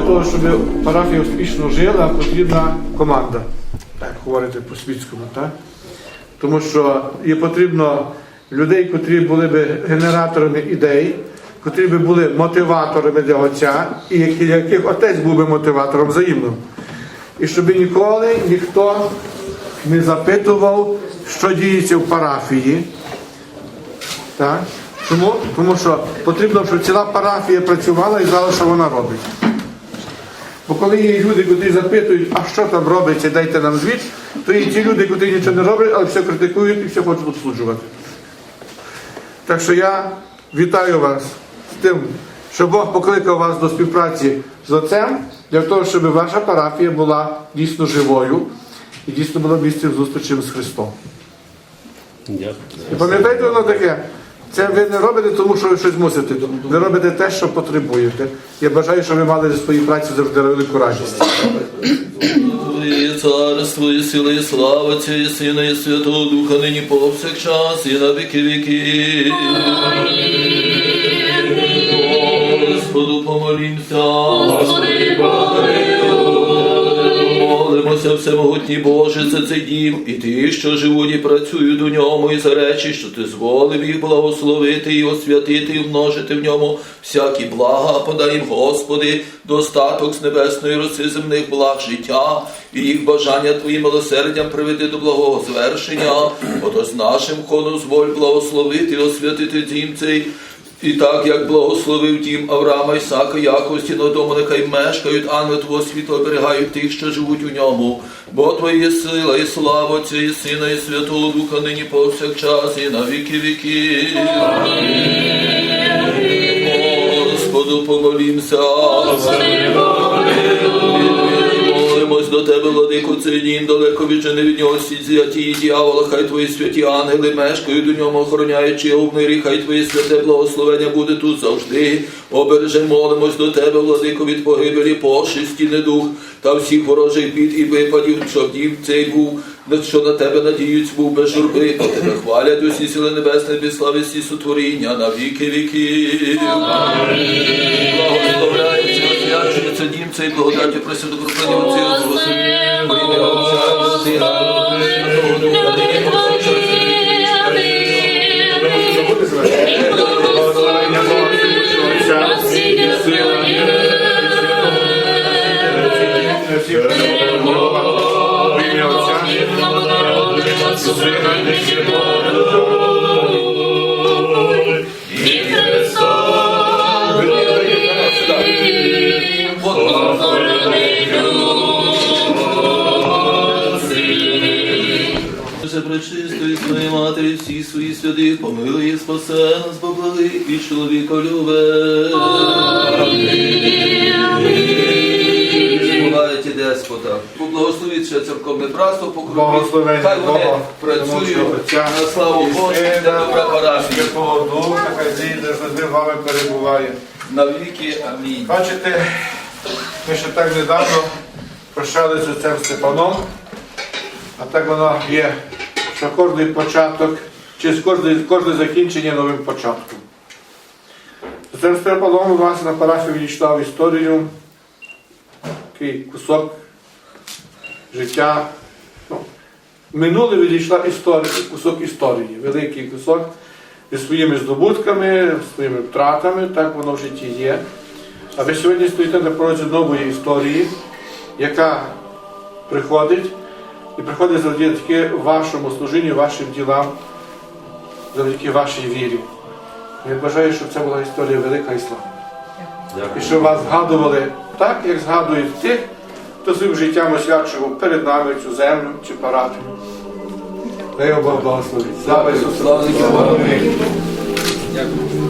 того, щоб парафія успішно жила, потрібна команда. Так, говорити по-світському, так? Тому що є потрібно людей, котрі були б генераторами ідей, котрі б були мотиваторами для отця, і яких отець був би мотиватором взаємним. І щоб ніколи ніхто не запитував, що діється в парафії. Так? Чому? Тому що потрібно, щоб ціла парафія працювала і знала, що вона робить. Бо коли є люди, які запитують, а що там робиться, дайте нам звіт, то є ті люди, які нічого не роблять, але все критикують і все хочуть обслужувати. Так що я вітаю вас з тим, що Бог покликав вас до співпраці з Отцем, для того, щоб ваша парафія була дійсно живою і дійсно була місцем зустрічі з Христом. І пам'ятаєте воно таке? Це ви не робите, тому що ви щось мусите. Ви робите те, що потребуєте. Я бажаю, щоб ви мали в своїй праці завжди велику радість. Твоє царство, і сила, і слава і Сина, і Святого Духа, нині повсякчас, і на віки віки. Господу помолімся. Молимося, всемогутній Боже, за цей дім, і ті, що живуть і працюють у ньому, і за речі, що ти зволив їх благословити і освятити, і множити в ньому всякі блага, подай їм, Господи, достаток з небесної роси земних благ життя, і їх бажання Твоїм милосердям приведи до благого звершення, ото з нашим ходом зволь благословити і освятити дім цей. І так, як благословив дім Авраама, Ісака, Якова, стіно дому, нехай мешкають, ангели Твого світу оберігають тих, що живуть у ньому. Бо Твоє сила і слава і Сина, і Святого Духа, нині повсякчас, і на віки віки. Господу помолімся. Молимось до тебе, владико, цей дім, далеко від жени від нього всі зятії дьявола, хай твої святі ангели мешкають у ньому, охороняючи його в мирі, хай твоє святе благословення буде тут завжди. Обереже, молимось до тебе, владико, від погибелі, пошисті, недух та всіх ворожих бід і випадів, що дім цей був, що на тебе надіють, був без журби, по тебе хвалять усі сили небесні, без слави всі сотворіння на віки віки. Благословляється, освячується дім цей благодаті просив до крупання отці пречистої своєї матері, всі свої святих, помилуй і спасе нас, поблаги і чоловіка любе. Деспота. Поблагословіть ще церковне братство. Благословення Хай вони Бога, працюють на славу Божу, для добра парафії. Святого Духа, хай зійде завжди вами перебуває. На віки. Амінь. Бачите, ми ще так недавно прощалися з отцем Степаном, а так воно є, що кожний початок, чи з кожне, кожне закінчення новим початком. З Отцем Степаном у нас на парафії відійшла історію, такий кусок життя. Ну, минуле відійшла історія, кусок історії, великий кусок зі своїми здобутками, своїми втратами, так воно в житті є. А ви сьогодні стоїте на порозі нової історії, яка приходить і приходить завдяки вашому служінню, вашим ділам, завдяки вашій вірі. Я бажаю, щоб це була історія велика і славна. І щоб вас згадували так, як згадують тих, хто своїм життям освячував перед нами цю землю чи парафію. Дай його Бог благословить. Слава Ісусу! Слава. Дякую.